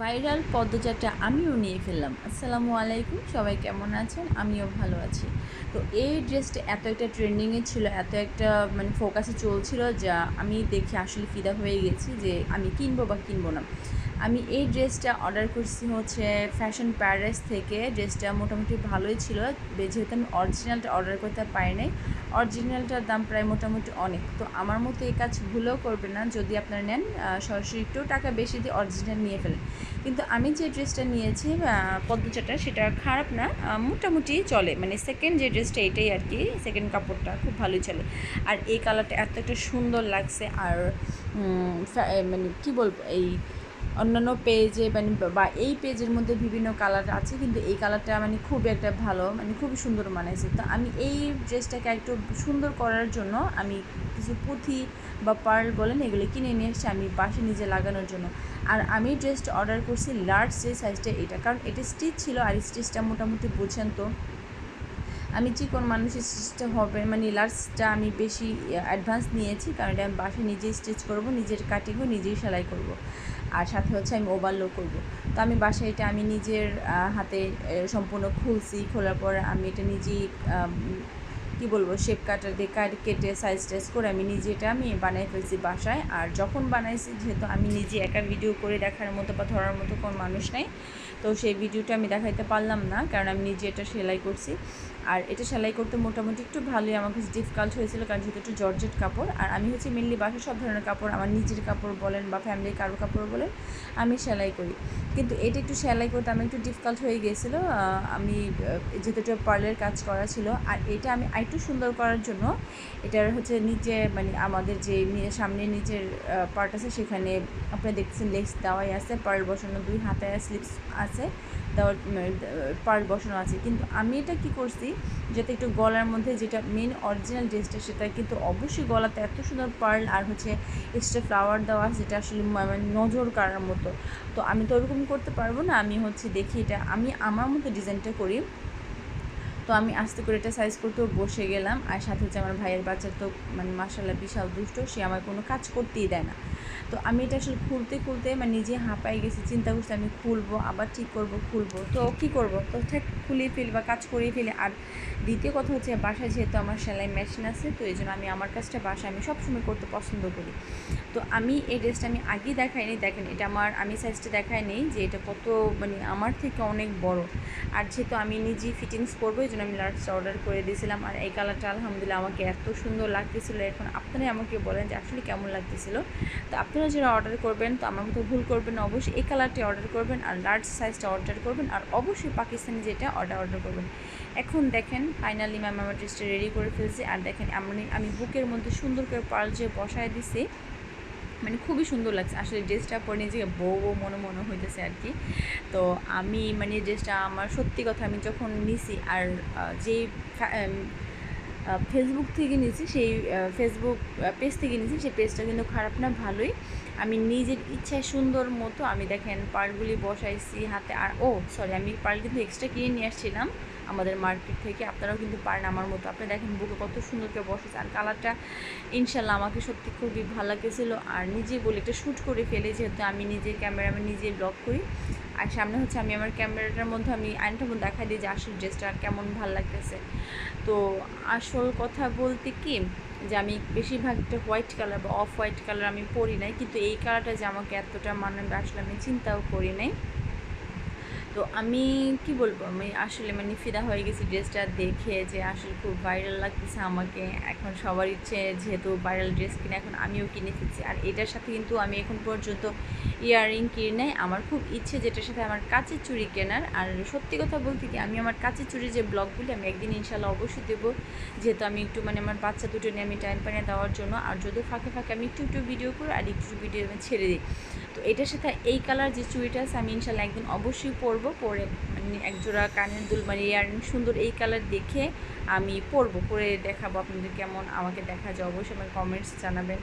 Viral পদ্মচারটা আমিও নিয়ে ফেললাম। আসসালামু আলাইকুম, সবাই কেমন আছেন? আমিও ভালো আছি। তো এই ড্রেসটা এত একটা ট্রেন্ডিংয়ে ছিল, এত একটা মানে ফোকাসে চলছিল যা আমি দেখে আসলে ফিদা হয়ে গেছি যে আমি কিনবো বা কিনবো না। আমি এই ড্রেসটা অর্ডার করছি হচ্ছে ফ্যাশন প্যারাডাইস থেকে। ড্রেসটা মোটামুটি ভালোই ছিল যেহেতু আমি অরিজিনালটা অর্ডার করতে পারি নাই। অরিজিনালটার দাম প্রায় মোটামুটি অনেক। তো আমার মতো এই কাজ ভুলেও করবে না। যদি আপনারা নেন সরাসরি একটু টাকা বেশি দিয়ে অরিজিনাল নিয়ে ফেলেন। কিন্তু আমি যে ড্রেসটা নিয়েছি পদ্মচাটা সেটা খারাপ না মোটামুটি চলে। মানে সেকেন্ড যে ড্রেসটা এটাই আর কি সেকেন্ড কাপড়টা খুব ভালোই চলে। আর এই কালারটা এত একটা সুন্দর লাগছে। আর মানে কী বলব, এই অন্যান্য পেজে মানে বা এই পেজের মধ্যে বিভিন্ন কালার আছে, কিন্তু এই কালারটা মানে খুব একটা ভালো মানে খুবই সুন্দর মানাইছে। তো আমি এই ড্রেসটাকে একটু সুন্দর করার জন্য আমি কিছু পুঁথি বা পার্ল বলেন, এগুলো কিনে নিয়ে এসেছি আমি পাশে নিজে লাগানোর জন্য। আর আমি ড্রেসটা অর্ডার করছি লার্জ যে সাইজটা এটা, কারণ এটা স্টিচ ছিল আর স্টিচটা মোটামুটি বুঝছেন তো আমি যে চিকন মানুষের স্টিচটা হবে মানে লার্জটা আমি বেশি অ্যাডভান্স নিয়েছি, কারণ এটা আমি বাসায় নিজেই স্টিচ করব, নিজের কাটিংও নিজেই সেলাই করব। আর সাথে হচ্ছে আমি ওভারলো করব। তো আমি বাসায় এটা আমি নিজের হাতে সম্পূর্ণ খুলছি। খোলার পর আমি এটা নিজেই কি বলব শেপ কাটার দিয়ে কাট, কেটে সাইজ টাইজ করে আমি নিজে এটা আমি বানাই ফেলছি বাসায়। আর যখন বানাইছি, যেহেতু আমি নিজে একা ভিডিও করে দেখার মতো বা ধরার মতো কোনো মানুষ নাই, তো সেই ভিডিওটা আমি দেখাইতে পারলাম না, কারণ আমি নিজে এটা সেলাই করছি। আর এটা সেলাই করতে মোটামুটি একটু ভালোই আমার কাছে ডিফিকাল্ট হয়েছিল কারণ যেহেতু একটু জর্জেট কাপড়। আর আমি হচ্ছে মেনলি বাসার সব ধরনের কাপড় আমার নিজের কাপড় বলেন বা ফ্যামিলির কারও কাপড় বলেন, আমি সেলাই করি। কিন্তু এটা একটু সেলাই করতে আমি একটু ডিফিকাল্ট হয়ে গিয়েছিল। আমি যেহেতু একটু পার্লের কাজ করা ছিল, আর এটা আমি আরেকটু সুন্দর করার জন্য এটার হচ্ছে নিচে মানে আমাদের যে সামনে নিচের পার্ট আছে সেখানে আপনারা দেখছেন লেগস দেওয়াই আছে পার্ল বসানো দুই হাতে স্লিপস আছে, দেওয়ার পার্ল বসানো আছে। কিন্তু আমি এটা কি করছি যাতে একটু গলার মধ্যে যেটা মেন অরিজিনাল ড্রেসটা সেটা কিন্তু অবশ্যই গলাতে এত সুন্দর পার্ল আর হচ্ছে এক্সট্রা ফ্লাওয়ার দেওয়া যেটা আসলে মানে নজর কাড়ার মতো। তো আমি তো ওরকম করতে পারব না, আমি হচ্ছে দেখি এটা, আমি আমার মতো ডিজাইনটা করি। তো আমি আস্তে করে এটা সাইজ করতেও বসে গেলাম, আর সাথে হচ্ছে আমার ভাইয়ের বাচ্চা তো মানে মাসাল্লাহ বিশাল দুষ্ট, সে আমার কোনো কাজ করতেই দেয় না। তো আমি এটা আসলে খুলতে খুলতে মানে নিজে হাঁপাই গেছি, চিন্তা করছি আমি খুলবো, আবার ঠিক করব, খুলবো। তো কী করব? তো ঠিক খুলিয়ে ফেলি বা কাজ করিয়ে ফেলি। আর দ্বিতীয় কথা হচ্ছে বাসায় যেহেতু আমার সেলাই মেশিন আছে, তো এই জন্য আমি আমার কাজটা বাসায় আমি সবসময় করতে পছন্দ করি। তো আমি এই ড্রেসটা আমি আগেই দেখাইনি। দেখেন, এটা আমার, আমি সাইজটা দেখাই নেই যে এটা কত মানে আমার থেকে অনেক বড়। আর যেহেতু আমি নিজেই ফিটিংস করব এই জন্য আমি লার্জটা অর্ডার করে দিয়েছিলাম। আর এই কালারটা আলহামদুলিল্লাহ আমাকে এত সুন্দর লাগতেছিল। এখন আপনারাই আমাকে বলেন যে আসলে কেমন লাগতেছিল। তো আপনারা যারা অর্ডার করবেন, তো আমার মতো ভুল করবেন অবশ্যই এই কালারটি অর্ডার করবেন আর লার্জ সাইজটা অর্ডার করবেন। আর অবশ্যই পাকিস্তানি যেটা অর্ডার অর্ডার করবেন। এখন দেখেন ফাইনালি ম্যাম আমার ড্রেসটা রেডি করে ফেলছি। আর দেখেন, আমি আমি বুকের মধ্যে সুন্দর করে পার্ল যে বসায় দিছি মানে খুবই সুন্দর লাগছে। আসলে ড্রেসটা পরে নিজেকে বউ বউ মনে মনে হইতেছে আর কি। তো আমি মানে ড্রেসটা আমার সত্যি কথা আমি যখন নিছি আর যে ফেসবুক থেকে নিয়েছি, সেই ফেসবুক পেজ থেকে নিয়েছি, সেই পেজটা কিন্তু খারাপ না, ভালোই। আমি নিজের ইচ্ছায় সুন্দর মতো আমি দেখেন পার্লগুলি বসাইছি হাতে, আর ও সরি আমি পার্ল কিন্তু এক্সট্রা কিনে নিয়ে আসছিলাম আমাদের মার্কেট থেকে, আপনারাও কিন্তু পারেন আমার মতো। আপনি দেখেন বুকে কত সুন্দর করে বসেছে আর কালারটা ইনশাল্লাহ আমাকে সত্যি খুবই ভালো লাগতেছিলো। আর নিজে বলে একটা শ্যুট করে ফেলে, যেহেতু আমি নিজে ক্যামেরা আমি নিজে ব্লগ করি। আর সামনে হচ্ছে আমি আমার ক্যামেরাটার মধ্যে আমি আইনটার মধ্যে দেখা দিই যে আসল ড্রেসটা কেমন ভালো লাগতেছে। তো আসল কথা বলতে কি? যে আমি বেশিরভাগটা হোয়াইট কালার বা অফ হোয়াইট কালার আমি পরি নাই, কিন্তু এই কালারটা যে আমাকে এতটা মানাবে আসলে আমি চিন্তাও করি নাই। তো আমি কি বলব? আমি আসলে মানে ফিদা হয়ে গেছি ড্রেসটা দেখে যে আসলে খুব ভাইরাল লাগতেছে আমাকে। এখন সবার ইচ্ছে যেহেতু ভাইরাল ড্রেস কিনে, এখন আমিও কিনে ফেলছি। আর এটার সাথে কিন্তু আমি এখন পর্যন্ত ইয়াররিং কিনে আমার খুব ইচ্ছে যেটার সাথে আমার কাঁচের চুড়ি কেনার। আর সত্যি কথা বলতে কি, আমি আমার কাঁচের চুড়ি যে ব্লগগুলি আমি একদিন ইনশাল্লাহ অবশ্যই দেবো। যেহেতু আমি একটু মানে আমার বাচ্চা দুটো নিয়ে আমি টাইম পানিয়ে দেওয়ার জন্য। আর যদি ফাঁকে ফাঁকে আমি একটু একটু ভিডিও করি, আর একটু ভিডিও আমি ছেড়ে দিই। তো এটার সাথে এই কালার যে চুড়িটা আছে, আমি ইনশাল্লাহ একদিন অবশ্যই পরবো। পরে মানে একজোড়া কানের দুল মানে ইয়ারিং সুন্দর এই কালার দেখে আমি পরবো। পরে দেখাবো আপনাদের কেমন, আমাকে দেখা যায় অবশ্যই আমার কমেন্টস জানাবেন।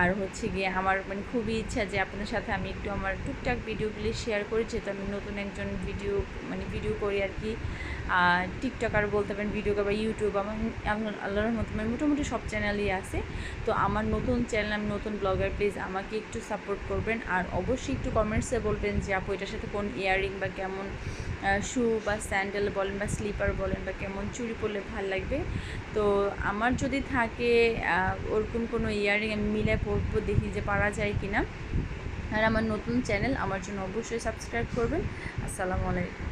আর হচ্ছে গিয়ে আমার মানে খুবই ইচ্ছা যে আপনাদের সাথে আমি একটু আমার টুকটাক ভিডিওগুলি শেয়ার করি, যেহেতু আমি নতুন একজন ভিডিও মানে ভিডিও করি আর কি। টিকটকার বলতে পারেন ভিডিও বা ইউটিউব আমার আল্লাহর মতো মানে মোটামুটি সব চ্যানেলই আছে। তো আমার নতুন চ্যানেল আমি নতুন ব্লগার প্লিজ আমাকে একটু সাপোর্ট করবেন। আর আর অবশ্যই একটু কমেন্টসে বলবেন যে, আপু, এটার সাথে কোন ইয়াররিং বা কেমন শু বা স্যান্ডেল বলেন বা স্লিপার বলেন বা কেমন চুরি পরলে ভালো লাগবে? তো আমার যদি থাকে ওরকম কোনো ইয়াররিং আমি মিলে পরবো, দেখি যে পারা যায় কি না আর আমার নতুন চ্যানেল আমার জন্য অবশ্যই সাবস্ক্রাইব করবেন। আসসালামু আলাইকুম।